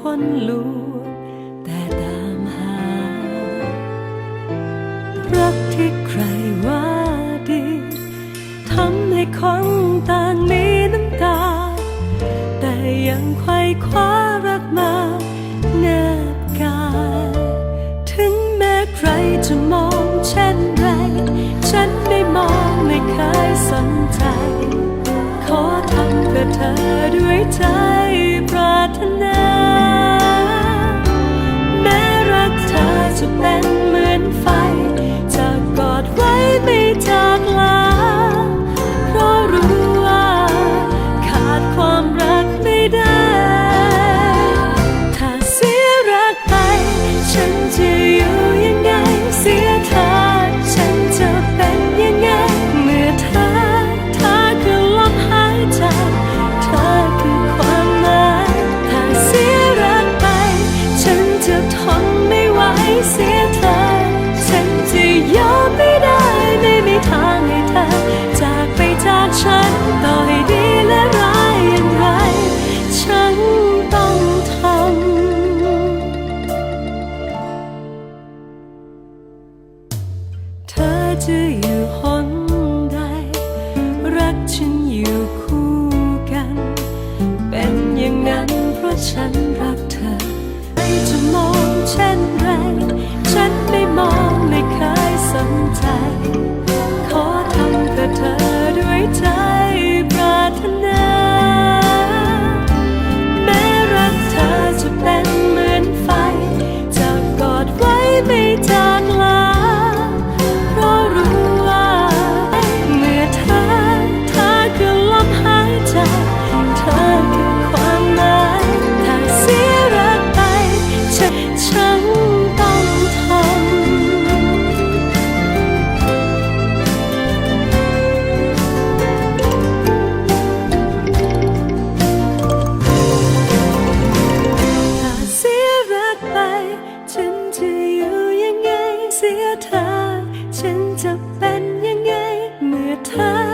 คนลวงแต่ตามหา รักที่ใครว่าดีทำให้คนต่างมีน้ำตา แต่ยังไขว่คว้ารักมาแนบกายถึงแม้ใครจะมองเช่นไร ฉันไม่มองไม่เคย เสียเธอ ฉันจะยอมไม่ได้ไม่มีทางให้เธอ จากไปจากฉันต่อให้ดีและร้ายอย่างไร ฉันต้องทำเธอจะอยู่หนใด รักฉันอยู่คู่กัน เป็นอย่างนั้นเพราะฉันรักเธอ 곁에